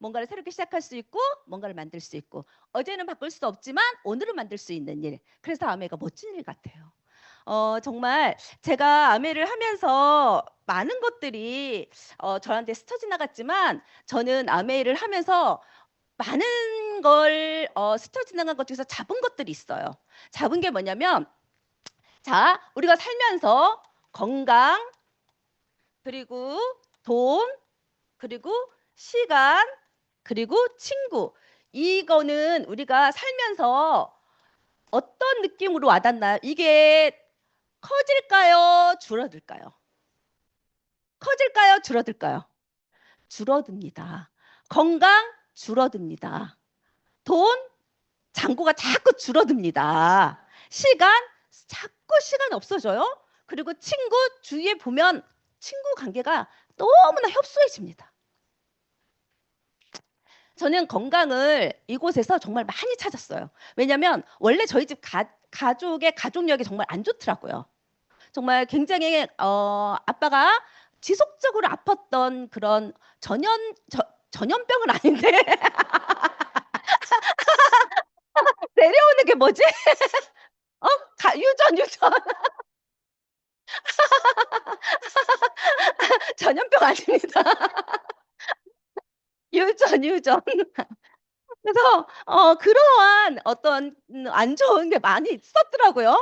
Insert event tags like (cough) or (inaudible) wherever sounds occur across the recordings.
뭔가를 새롭게 시작할 수 있고 뭔가를 만들 수 있고 어제는 바꿀 수 없지만 오늘은 만들 수 있는 일. 그래서 아메가 멋진 일 같아요. 어, 정말 제가 아메를 하면서 많은 것들이 어, 저한테 스쳐 지나갔지만 저는 아메를 하면서 많은 걸 어, 스쳐 지나간 것 중에서 잡은 것들이 있어요. 잡은 게 뭐냐면 자, 우리가 살면서 건강 그리고 돈 그리고 시간 그리고 친구 이거는 우리가 살면서 어떤 느낌으로 와닿나요? 이게 커질까요? 줄어들까요? 커질까요? 줄어들까요? 줄어듭니다. 건강 줄어듭니다. 돈 잔고가 자꾸 줄어듭니다. 시간 자꾸 시간 없어져요. 그리고 친구 주위에 보면 친구 관계가 너무나 협소해집니다. 저는 건강을 이곳에서 정말 많이 찾았어요. 왜냐하면 원래 저희 집 가, 가족의 가족력이 정말 안 좋더라고요. 정말 굉장히 어, 아빠가 지속적으로 아팠던 그런 전염 저, 전염병은 아닌데 (laughs) 내려오는 게 뭐지? 어? 가, 유전 유전 전염병 아닙니다. 유전. (laughs) 그래서 어 그러한 어떤 음안 좋은 게 많이 있었더라고요.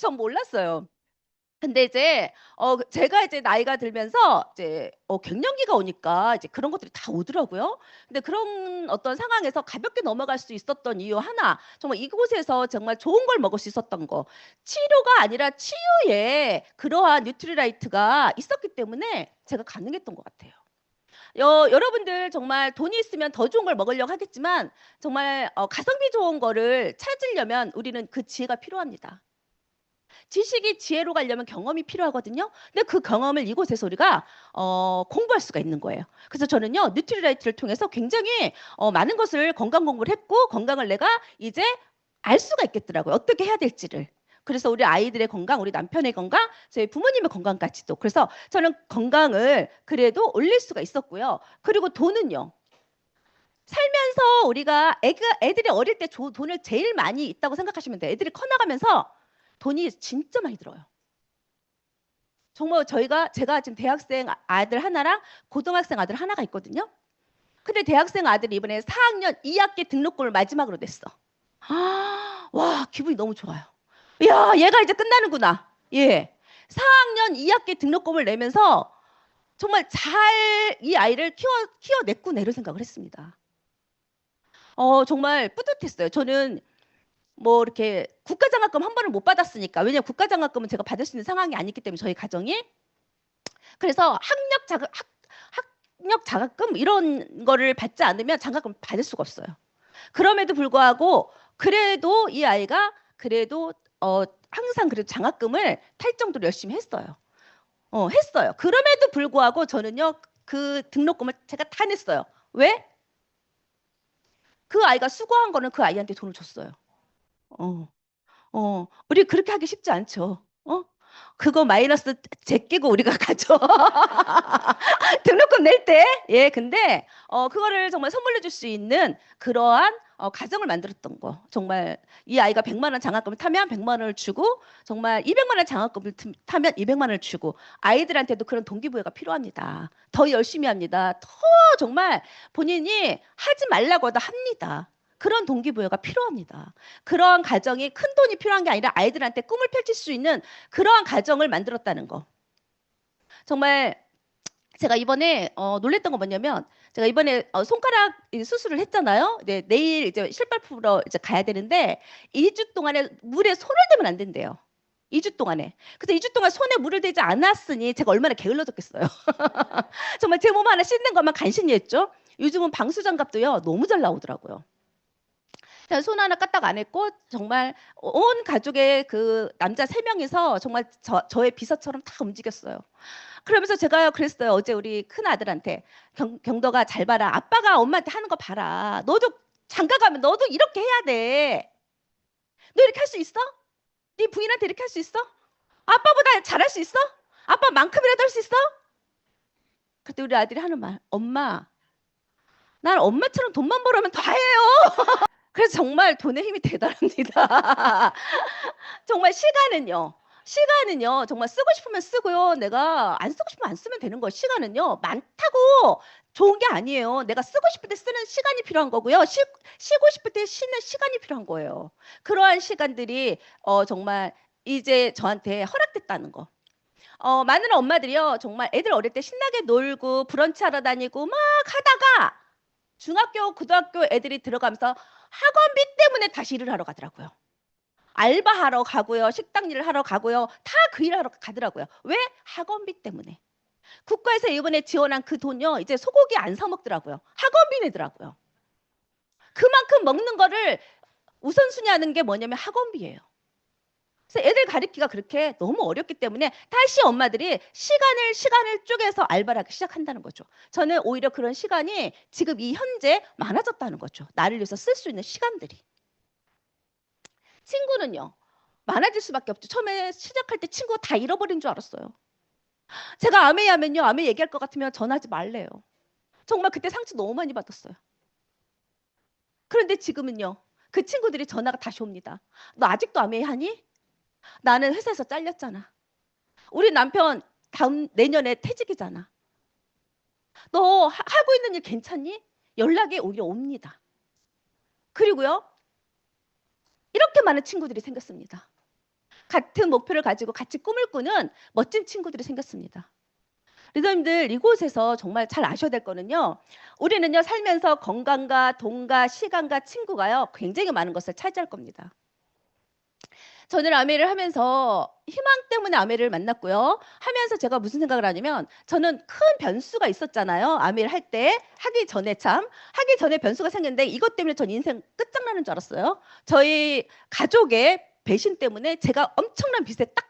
전 몰랐어요. 근데 이제 어그 제가 이제 나이가 들면서 이제 어 갱년기가 오니까 이제 그런 것들이 다 오더라고요. 근데 그런 어떤 상황에서 가볍게 넘어갈 수 있었던 이유 하나 정말 이곳에서 정말 좋은 걸 먹을 수 있었던 거. 치료가 아니라 치유에 그러한 뉴트리라이트가 있었기 때문에 제가 가능했던 것 같아요. 여, 여러분들 정말 돈이 있으면 더 좋은 걸 먹으려고 하겠지만 정말 어, 가성비 좋은 거를 찾으려면 우리는 그 지혜가 필요합니다. 지식이 지혜로 가려면 경험이 필요하거든요. 근데 그 경험을 이곳에서 우리가 어, 공부할 수가 있는 거예요. 그래서 저는요 뉴트리라이트를 통해서 굉장히 어, 많은 것을 건강 공부를 했고 건강을 내가 이제 알 수가 있겠더라고요. 어떻게 해야 될지를. 그래서 우리 아이들의 건강, 우리 남편의 건강, 저희 부모님의 건강까지도. 그래서 저는 건강을 그래도 올릴 수가 있었고요. 그리고 돈은요. 살면서 우리가 애가, 애들이 어릴 때 조, 돈을 제일 많이 있다고 생각하시면 돼요. 애들이 커나가면서 돈이 진짜 많이 들어요. 정말 저희가 제가 지금 대학생 아들 하나랑 고등학생 아들 하나가 있거든요. 근데 대학생 아들이 이번에 4학년 2학기 등록금을 마지막으로 냈어. 아, (gasps) 와, 기분이 너무 좋아요. 야, 얘가 이제 끝나는구나. 예. 4학년 2학기 등록금을 내면서 정말 잘 이 아이를 키워 키워냈구나 이런 생각을 했습니다. 어, 정말 뿌듯했어요. 저는 뭐 이렇게 국가장학금 한 번을 못 받았으니까 왜냐면 국가장학금은 제가 받을 수 있는 상황이 아니기 때문에 저희 가정이 그래서 학력 자격 학, 학력 자격금 이런 거를 받지 않으면 장학금 받을 수가 없어요. 그럼에도 불구하고 그래도 이 아이가 그래도 어 항상 그래도 장학금을 탈 정도로 열심히 했어요. 어 했어요. 그럼에도 불구하고 저는요 그 등록금을 제가 다 냈어요. 왜? 그 아이가 수고한 거는 그 아이한테 돈을 줬어요. 어, 어, 우리 그렇게 하기 쉽지 않죠. 어? 그거 마이너스 제끼고 우리가 (laughs) 가죠. (laughs) 등록금 낼 때, 예, 근데, 어, 그거를 정말 선물로 줄 수 있는 그러한 어, 가정을 만들었던 거. 정말 이 아이가 100만 원 장학금을 타면 100만 원을 주고 정말 200만 원 장학금을 타면 200만 원을 주고 아이들한테도 그런 동기부여가 필요합니다. 더 열심히 합니다. 더 정말 본인이 하지 말라고 하다 합니다. 그런 동기부여가 필요합니다. 그러한 가정이 큰 돈이 필요한 게 아니라 아이들한테 꿈을 펼칠 수 있는 그러한 가정을 만들었다는 거. 정말 제가 이번에 어, 놀랬던 건 뭐냐면 제가 이번에 어, 손가락 수술을 했잖아요. 네, 내일 이제 실발 풀러 이제 가야 되는데 2주 동안에 물에 손을 대면 안 된대요. 2주 동안에. 그래서 2주 동안 손에 물을 대지 않았으니 제가 얼마나 게을러졌겠어요. (laughs) 정말 제 몸 하나 씻는 것만 간신히 했죠. 요즘은 방수장갑도요 너무 잘 나오더라고요. 손 하나 까딱 안 했고 정말 온 가족의 그 남자 세 명이서 정말 저, 저의 비서처럼 다 움직였어요. 그러면서 제가 그랬어요. 어제 우리 큰 아들한테 경, 경도가 잘 봐라. 아빠가 엄마한테 하는 거 봐라. 너도 장가 가면 너도 이렇게 해야 돼. 너 이렇게 할 수 있어? 네 부인한테 이렇게 할 수 있어? 아빠보다 잘할 수 있어? 아빠만큼이라도 할 수 있어? 그때 우리 아들이 하는 말, 엄마, 난 엄마처럼 돈만 벌으면 다 해요. (laughs) 그래서 정말 돈의 힘이 대단합니다. (laughs) 정말 시간은요. 시간은요. 정말 쓰고 싶으면 쓰고요. 내가 안 쓰고 싶으면 안 쓰면 되는 거예요. 시간은요. 많다고 좋은 게 아니에요. 내가 쓰고 싶을 때 쓰는 시간이 필요한 거고요. 쉬, 쉬고 싶을 때 쉬는 시간이 필요한 거예요. 그러한 시간들이 어, 정말 이제 저한테 허락됐다는 거. 어, 많은 엄마들이요. 정말 애들 어릴 때 신나게 놀고 브런치 하러 다니고 막 하다가 중학교, 고등학교 애들이 들어가면서 학원비 때문에 다시 일을 하러 가더라고요. 알바하러 가고요. 식당 일을 하러 가고요. 다 그 일을 하러 가더라고요. 왜? 학원비 때문에. 국가에서 이번에 지원한 그 돈요. 이제 소고기 안 사 먹더라고요. 학원비 내더라고요. 그만큼 먹는 거를 우선순위 하는 게 뭐냐면 학원비예요. 그래서 애들 가르치기가 그렇게 너무 어렵기 때문에 다시 엄마들이 시간을 시간을 쪼개서 알바를 하기 시작한다는 거죠. 저는 오히려 그런 시간이 지금 이 현재 많아졌다는 거죠. 나를 위해서 쓸 수 있는 시간들이. 친구는요. 많아질 수밖에 없죠. 처음에 시작할 때 친구 다 잃어버린 줄 알았어요. 제가 아메이 하면요. 아메이 얘기할 것 같으면 전하지 말래요. 정말 그때 상처 너무 많이 받았어요. 그런데 지금은요. 그 친구들이 전화가 다시 옵니다. 너 아직도 아메이 하니? 나는 회사에서 잘렸잖아. 우리 남편 다음 내년에 퇴직이잖아. 너 하, 하고 있는 일 괜찮니? 연락이 오히려 옵니다. 그리고요. 이렇게 많은 친구들이 생겼습니다. 같은 목표를 가지고 같이 꿈을 꾸는 멋진 친구들이 생겼습니다. 리더님들 이곳에서 정말 잘 아셔야 될 거는요. 우리는요 살면서 건강과 돈과 시간과 친구가요 굉장히 많은 것을 차지할 겁니다. 저는 아메를 하면서 희망 때문에 아메를 만났고요. 하면서 제가 무슨 생각을 하냐면 저는 큰 변수가 있었잖아요. 아메를 할 때 하기 전에 참 하기 전에 변수가 생겼는데 이것 때문에 전 인생 끝장나는 줄 알았어요. 저희 가족의 배신 때문에 제가 엄청난 빚에 딱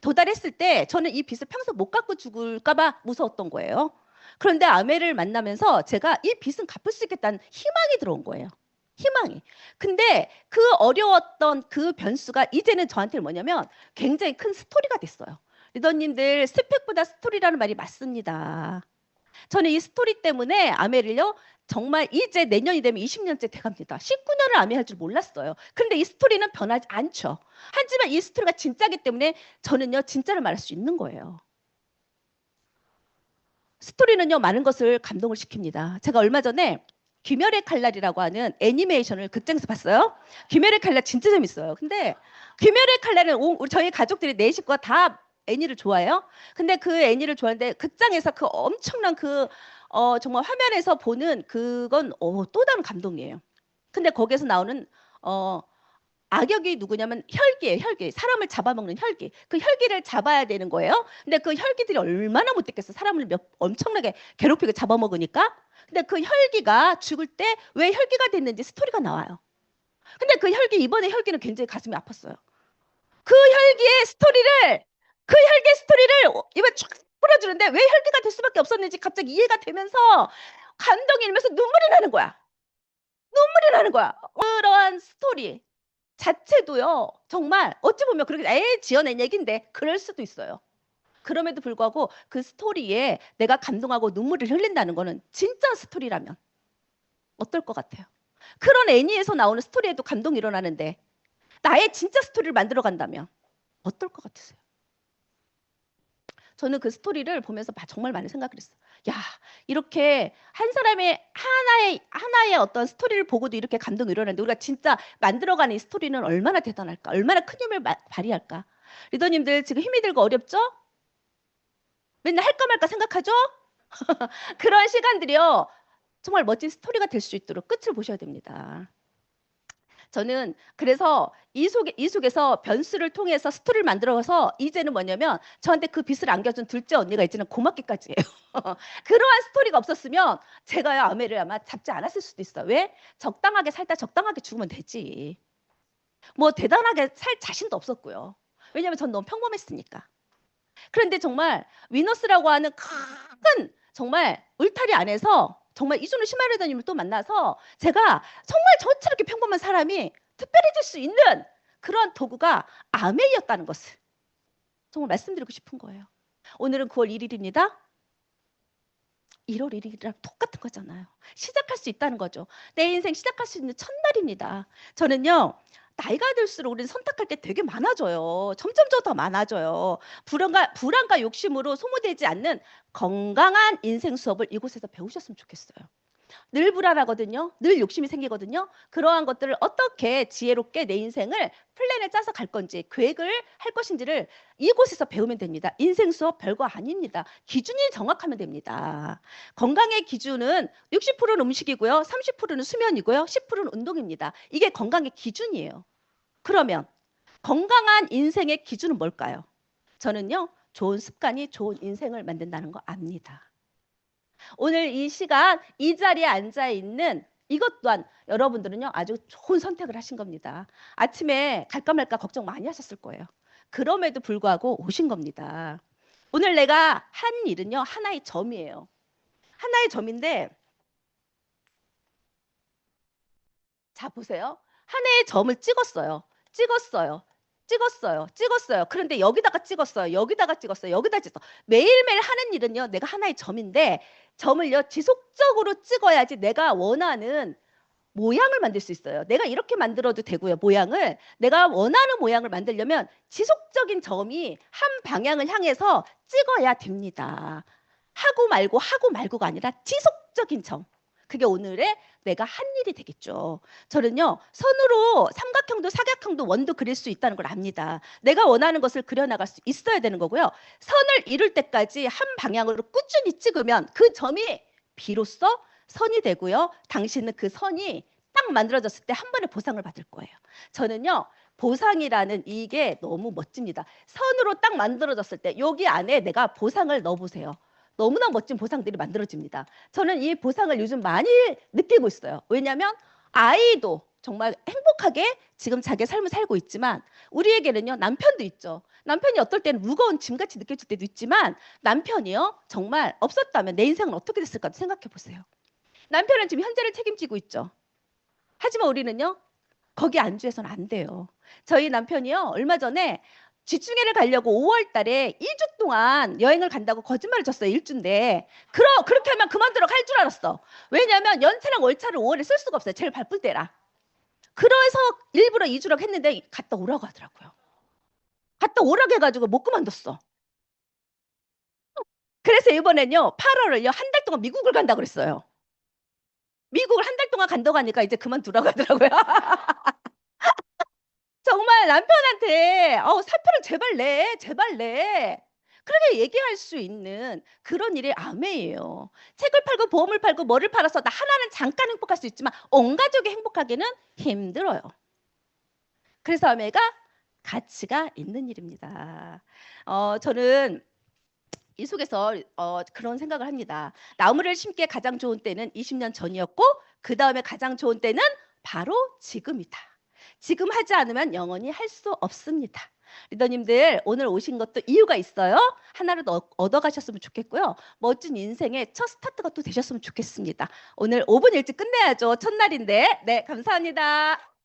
도달했을 때 저는 이 빚을 평생 못 갚고 죽을까 봐 무서웠던 거예요. 그런데 아메를 만나면서 제가 이 빚은 갚을 수 있겠다는 희망이 들어온 거예요. 희망이. 근데 그 어려웠던 그 변수가 이제는 저한테 뭐냐면 굉장히 큰 스토리가 됐어요. 리더님들 스펙보다 스토리라는 말이 맞습니다. 저는 이 스토리 때문에 아메를요 정말 이제 내년이 되면 20년째 돼갑니다. 19년을 아메 할줄 몰랐어요. 근데 이 스토리는 변하지 않죠. 하지만 이 스토리가 진짜기 때문에 저는요 진짜를 말할 수 있는 거예요. 스토리는요 많은 것을 감동을 시킵니다. 제가 얼마 전에 귀멸의 칼날이라고 하는 애니메이션을 극장에서 봤어요. 귀멸의 칼날 진짜 재밌어요. 근데 귀멸의 칼날은 오- 우리 저희 가족들이 네 식구가 다 애니를 좋아해요. 근데 그 애니를 좋아하는데 극장에서 그 엄청난 그 어, 정말 화면에서 보는 그건 어, 또 다른 감동이에요. 근데 거기에서 나오는 어, 악역이 누구냐면 혈기예요, 혈기. 사람을 잡아먹는 혈기. 그 혈기를 잡아야 되는 거예요. 근데 그 혈기들이 얼마나 못됐겠어. 사람을 몇, 엄청나게 괴롭히고 잡아먹으니까. 근데 그 혈기가 죽을 때 왜 혈기가 됐는지 스토리가 나와요. 근데 그 혈기, 이번에 혈기는 굉장히 가슴이 아팠어요. 그 혈기의 스토리를, 그 혈기의 스토리를 이번에 쫙 풀어주는데 왜 혈기가 될 수밖에 없었는지 갑자기 이해가 되면서 감동이 일면서 눈물이 나는 거야. 눈물이 나는 거야. 그러한 스토리 자체도요, 정말 어찌 보면 그렇게 에 지어낸 얘기인데 그럴 수도 있어요. 그럼에도 불구하고 그 스토리에 내가 감동하고 눈물을 흘린다는 거는 진짜 스토리라면 어떨 것 같아요? 그런 애니에서 나오는 스토리에도 감동이 일어나는데 나의 진짜 스토리를 만들어 간다면 어떨 것 같으세요? 저는 그 스토리를 보면서 마- 정말 많이 생각을 했어요. 야, 이렇게 한 사람의 하나의 하나의 어떤 스토리를 보고도 이렇게 감동이 일어나는데 우리가 진짜 만들어가는 이 스토리는 얼마나 대단할까? 얼마나 큰 힘을 마- 발휘할까? 리더님들 지금 힘이 들고 어렵죠? 맨날 할까 말까 생각하죠? (laughs) 그런 시간들이요. 정말 멋진 스토리가 될 수 있도록 끝을 보셔야 됩니다. 저는 그래서 이 속에 이 속에서 변수를 통해서 스토리를 만들어서 이제는 뭐냐면 저한테 그 빚을 안겨준 둘째 언니가 이제는 고맙기까지 해요. (laughs) 그러한 스토리가 없었으면 제가요 아메를 아마 잡지 않았을 수도 있어. 왜? 적당하게 살다 적당하게 죽으면 되지. 뭐 대단하게 살 자신도 없었고요. 왜냐면 전 너무 평범했으니까. 그런데 정말 위너스라고 하는 큰 정말 울타리 안에서 정말 이준우 시마르더님을 또 만나서 제가 정말 저처럼 이렇게 평범한 사람이 특별해질 수 있는 그런 도구가 아메이였다는 것을 정말 말씀드리고 싶은 거예요. 오늘은 9월 1일입니다. 1월 1일이랑 똑같은 거잖아요. 시작할 수 있다는 거죠. 내 인생 시작할 수 있는 첫날입니다. 저는요. 나이가 들수록 우리는 선택할 게 되게 많아져요. 점점점 더 많아져요. 불안과 불안과 욕심으로 소모되지 않는 건강한 인생 수업을 이곳에서 배우셨으면 좋겠어요. 늘 불안하거든요. 늘 욕심이 생기거든요. 그러한 것들을 어떻게 지혜롭게 내 인생을 플랜을 짜서 갈 건지 계획을 할 것인지를 이곳에서 배우면 됩니다. 인생 수업 별거 아닙니다. 기준이 정확하면 됩니다. 건강의 기준은 60%는 음식이고요. 30%는 수면이고요. 10%는 운동입니다. 이게 건강의 기준이에요. 그러면 건강한 인생의 기준은 뭘까요? 저는요. 좋은 습관이 좋은 인생을 만든다는 거 압니다. 오늘 이 시간 이 자리에 앉아 있는 이것 또한 여러분들은요 아주 좋은 선택을 하신 겁니다. 아침에 갈까 말까 걱정 많이 하셨을 거예요. 그럼에도 불구하고 오신 겁니다. 오늘 내가 한 일은요 하나의 점이에요. 하나의 점인데 자 보세요. 하나의 점을 찍었어요. 찍었어요. 찍었어요. 찍었어요. 그런데 여기다가 찍었어요. 여기다가 찍었어요. 여기다 찍었어. 매일매일 하는 일은요. 내가 하나의 점인데 점을요. 지속적으로 찍어야지 내가 원하는 모양을 만들 수 있어요. 내가 이렇게 만들어도 되고요. 모양을 내가 원하는 모양을 만들려면 지속적인 점이 한 방향을 향해서 찍어야 됩니다. 하고 말고 하고 말고가 아니라 지속적인 점. 그게 오늘의 내가 한 일이 되겠죠. 저는요, 선으로 삼각형도 사각형도 원도 그릴 수 있다는 걸 압니다. 내가 원하는 것을 그려나갈 수 있어야 되는 거고요. 선을 이룰 때까지 한 방향으로 꾸준히 찍으면 그 점이 비로소 선이 되고요. 당신은 그 선이 딱 만들어졌을 때 한 번에 보상을 받을 거예요. 저는요, 보상이라는 이게 너무 멋집니다. 선으로 딱 만들어졌을 때 여기 안에 내가 보상을 넣어보세요. 너무나 멋진 보상들이 만들어집니다. 저는 이 보상을 요즘 많이 느끼고 있어요. 왜냐하면 아이도 정말 행복하게 지금 자기의 삶을 살고 있지만 우리에게는요 남편도 있죠. 남편이 어떨 때는 무거운 짐같이 느껴질 때도 있지만 남편이요 정말 없었다면 내 인생은 어떻게 됐을까 생각해 보세요. 남편은 지금 현재를 책임지고 있죠. 하지만 우리는요 거기 안주해서는 안 돼요. 저희 남편이요 얼마 전에 지중해를 가려고 5월 달에 2주 동안 여행을 간다고 거짓말을 쳤어요. 일주인데. 그러, 그렇게 하면 그만두러 갈 줄 알았어. 왜냐하면 연차랑 월차를 5월에 쓸 수가 없어요. 제일 바쁠 때라. 그래서 일부러 2주라고 했는데 갔다 오라고 하더라고요. 갔다 오라고 해가지고 못 그만뒀어. 그래서 이번엔요. 8월을요. 한 달 동안 미국을 간다고 그랬어요. 미국을 한 달 동안 간다고 하니까 이제 그만두라고 하더라고요. (laughs) 정말 남편한테 어, 사표를 제발 내, 제발 내. 그렇게 얘기할 수 있는 그런 일이 아메예요. 책을 팔고 보험을 팔고 뭐를 팔아서 나 하나는 잠깐 행복할 수 있지만 온 가족이 행복하기는 힘들어요. 그래서 아메가 가치가 있는 일입니다. 어, 저는 이 속에서 어, 그런 생각을 합니다. 나무를 심기에 가장 좋은 때는 20년 전이었고 그 다음에 가장 좋은 때는 바로 지금이다. 지금 하지 않으면 영원히 할 수 없습니다. 리더님들 오늘 오신 것도 이유가 있어요. 하나를 더 얻어가셨으면 좋겠고요. 멋진 인생의 첫 스타트가 또 되셨으면 좋겠습니다. 오늘 5분 일찍 끝내야죠. 첫날인데. 네, 감사합니다.